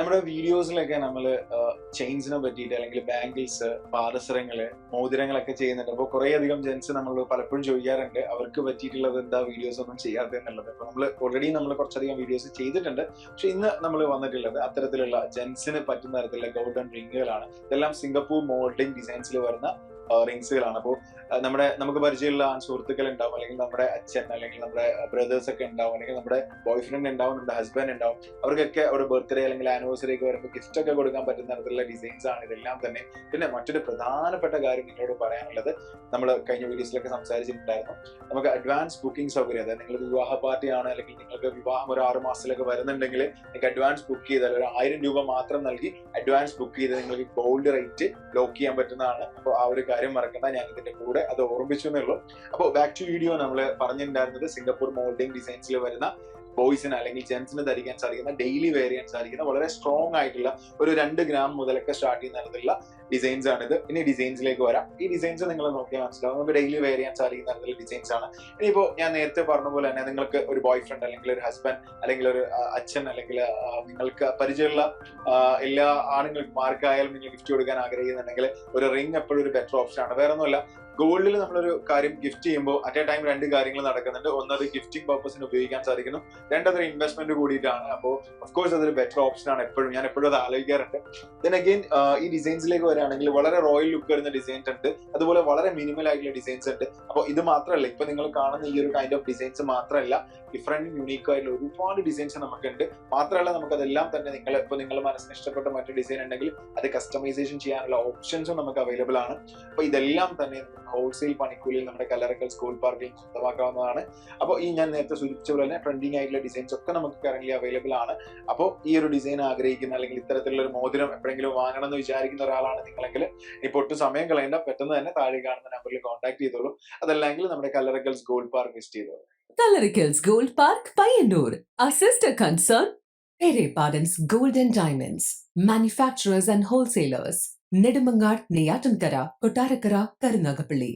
നമ്മുടെ വീഡിയോസിലൊക്കെ നമ്മൾ ചെയിൻസിനെ പറ്റിയിട്ട് അല്ലെങ്കിൽ ബാങ്കിൾസ് പാദസരങ്ങൾ മോതിരങ്ങളൊക്കെ ചെയ്യുന്നുണ്ട്. അപ്പോൾ കുറേ അധികം ജെൻസ് നമ്മൾ പലപ്പോഴും ചോദിക്കാറുണ്ട് അവർക്ക് പറ്റിയിട്ടുള്ളത് എന്താ വീഡിയോസ് ഒന്നും ചെയ്യാത്തത് എന്നുള്ളത്? അപ്പോൾ നമ്മൾ ഓൾറെഡി നമ്മൾ കുറച്ചധികം വീഡിയോസ് ചെയ്തിട്ടുണ്ട്. പക്ഷെ ഇന്ന് നമ്മൾ വന്നിട്ടുള്ളത് അത്തരത്തിലുള്ള ജെൻസിന് പറ്റുന്ന തരത്തിലുള്ള ഗോൾഡൻ റിങ്ങുകളാണ് ഇതെല്ലാം സിംഗപ്പൂർ മോൾഡിംഗ് ഡിസൈൻസിൽ വരുന്ന റിങ്സുകളാണ് അപ്പോൾ നമ്മുടെ നമുക്ക് പരിചയമുള്ള സുഹൃത്തുക്കൾ ഉണ്ടാവും അല്ലെങ്കിൽ നമ്മുടെ അച്ഛൻ അല്ലെങ്കിൽ നമ്മുടെ ബ്രദേഴ്സ് ഒക്കെ ഉണ്ടാവും അല്ലെങ്കിൽ നമ്മുടെ ബോയ് ഫ്രണ്ട് ഉണ്ടാവും നമ്മുടെ ഹസ്ബൻഡ് ഉണ്ടാവും. അവർക്കൊക്കെ അവരുടെ ബർത്ത്ഡേ അല്ലെങ്കിൽ ആനിവേഴ്സറി ഒക്കെ വരുമ്പോൾ ഗിഫ്റ്റ് ഒക്കെ കൊടുക്കാൻ പറ്റുന്ന തരത്തിലുള്ള ഡിസൈൻസ് ആണ് ഇതെല്ലാം തന്നെ. പിന്നെ മറ്റൊരു പ്രധാനപ്പെട്ട കാര്യം നിങ്ങളോട് പറയാനുള്ളത് നമ്മൾ കഴിഞ്ഞ വീഡിയോസിലൊക്കെ സംസാരിച്ചിട്ടുണ്ടായിരുന്നു. നമുക്ക് അഡ്വാൻസ് ബുക്കിംഗ് സൗകര്യം അതായത് നിങ്ങൾ വിവാഹ പാർട്ടിയാണ് അല്ലെങ്കിൽ നിങ്ങൾക്ക് വിവാഹം ഒരു ആറ് മാസത്തിലൊക്കെ വരുന്നുണ്ടെങ്കിൽ നിങ്ങൾക്ക് അഡ്വാൻസ് ബുക്ക് ചെയ്താൽ ഒരു ആയിരം രൂപ മാത്രം നൽകി അഡ്വാൻസ് ബുക്ക് ചെയ്ത് നിങ്ങൾക്ക് ഗോൾഡ് റേറ്റ് ലോക്ക് ചെയ്യാൻ പറ്റുന്നതാണ്. അപ്പോൾ ആ ഒരു കാര്യം മറക്കണ്ട ഞാൻ ഇതിന്റെ കൂടെ അത് ഓർമ്മിച്ചു എന്നുള്ളൂ. അപ്പോൾ ബാക്ക് ടു വീഡിയോ നമ്മൾ പറഞ്ഞിട്ടുണ്ടായിരുന്നത് സിംഗപ്പൂർ മോൾഡിംഗ് ഡിസൈൻസിൽ വരുന്ന ബോയ്സിന് അല്ലെങ്കിൽ ജെൻസിന് ധരിക്കാൻ സാധിക്കുന്ന ഡെയിലി വെയർ ചെയ്യാൻ സാധിക്കുന്ന വളരെ സ്ട്രോങ് ആയിട്ടുള്ള ഒരു രണ്ട് ഗ്രാം മുതലൊക്കെ സ്റ്റാർട്ട് ചെയ്യുന്ന തരത്തിലുള്ള ഡിസൈൻസ് ആണ് ഇത് ഇനി ഡിസൈൻസിലേക്ക് വരാം. ഈ ഡിസൈൻസ് നിങ്ങൾ നോക്കിയാൽ മനസ്സിലാവും. നമുക്ക് ഡെയിലി വെയർ ചെയ്യാൻ സാധിക്കുന്ന തരത്തിലുള്ള ഡിസൈൻസ് ആണ്. ഇനിയിപ്പോ ഞാൻ നേരത്തെ പറഞ്ഞ പോലെ തന്നെ നിങ്ങൾക്ക് ഒരു ബോയ് ഫ്രണ്ട് അല്ലെങ്കിൽ ഒരു ഹസ്ബൻഡ് അല്ലെങ്കിൽ ഒരു അച്ഛൻ അല്ലെങ്കിൽ നിങ്ങൾക്ക് പരിചയമുള്ള എല്ലാ ആണുങ്ങൾക്കും ആർക്കായാലും നിങ്ങൾ ഗിഫ്റ്റ് കൊടുക്കാൻ ആഗ്രഹിക്കുന്നുണ്ടെങ്കിൽ ഒരു റിംഗ് എപ്പോഴും ഒരു ബെറ്റർ ഓപ്ഷൻ ആണ്. വേറെ ഒന്നുമല്ല ഗോൾഡിൽ നമ്മളൊരു കാര്യം ഗിഫ്റ്റ് ചെയ്യുമ്പോൾ അറ്റ് എ ടൈം രണ്ട് കാര്യങ്ങൾ നടക്കുന്നുണ്ട്. ഒന്നത് ഗിഫ്റ്റിംഗ് പർപ്പസിന് ഉപയോഗിക്കാൻ സാധിക്കുന്നു. രണ്ടതൊരു ഇൻവെസ്റ്റ്മെന്റ് കൂടിയിട്ടാണ്. അപ്പോൾ ഓഫ് കോഴ്സ് അതൊരു ബെറ്റർ ഓപ്ഷൻ ആണ് എപ്പോഴും. ഞാൻ എപ്പോഴും അത് ആലോചിക്കാറുണ്ട്. ദെൻ അഗെയിൻ ഈ ഡിസൈൻസിലേക്ക് വരികയാണെങ്കിൽ വളരെ റോയൽ ലുക്ക് വരുന്ന ഡിസൈൻസ് ഉണ്ട്. അതുപോലെ വളരെ മിനിമൽ ആയിട്ടുള്ള ഡിസൈൻസ് ഉണ്ട്. അപ്പോൾ ഇത് മാത്രമല്ല ഇപ്പൊ നിങ്ങൾ കാണുന്ന ഈ ഒരു കൈൻഡ് ഓഫ് ഡിസൈൻസ് മാത്രമല്ല ഡിഫറെന്റ് യുണീക്ക് ആയിട്ടുള്ള ഒരുപാട് ഡിസൈൻസ് നമുക്കുണ്ട്. മാത്രമല്ല നമുക്ക് അതെല്ലാം തന്നെ നിങ്ങൾ ഇപ്പോൾ നിങ്ങൾ മനസ്സിന് ഇഷ്ടപ്പെട്ട മറ്റു ഡിസൈൻ ഉണ്ടെങ്കിൽ അത് കസ്റ്റമൈസേഷൻ ചെയ്യാനുള്ള ഓപ്ഷൻസും നമുക്ക് അവൈലബിൾ ആണ്. അപ്പോൾ ഇതെല്ലാം തന്നെ ഹോൾസെയിൽ പണിക്കൂലിയിൽ നമ്മുടെ കലറക്കൽ സ്കൂൾ പാർക്കിൽ സ്വന്തമാക്കാവുന്നതാണ് അപ്പോൾ ഈ ഞാൻ നേരത്തെ സൂചിപ്പിച്ച പോലെ തന്നെ ട്രെൻഡിങ് ആയിട്ടുള്ള ഡിസൈൻസ് ഒക്കെ നമുക്ക് കറന്റ് അവൈലബിൾ ആണ് അപ്പോൾ ഈ ഒരു ഡിസൈൻ ആഗ്രഹിക്കുന്ന അല്ലെങ്കിൽ ഇത്തരത്തിലുള്ള ഒരു മോതിരം എപ്പോഴെങ്കിലും വാങ്ങണം എന്ന് വിചാരിക്കുന്ന ഒരാളാണ് നിങ്ങളെങ്കിൽ ഇപ്പോൾ ഒട്ടും സമയം കളയേണ്ട പെട്ടെന്ന് തന്നെ താഴെ കാണുന്ന നമ്പറിൽ കോൺടാക്ട് ചെയ്തോളൂ അതല്ലെങ്കിൽ നമ്മുടെ കല്ലറക്കൽസ് ഗോൾഡ് പാർക്ക് വിസിറ്റ് ചെയ്തോളൂ Coloricals gold park Payyanur a sister concern Pere Pardon's Golden Diamonds. Manufacturers and wholesalers. Nedumangad Neyyattinkara Kottarakkara Karunagappally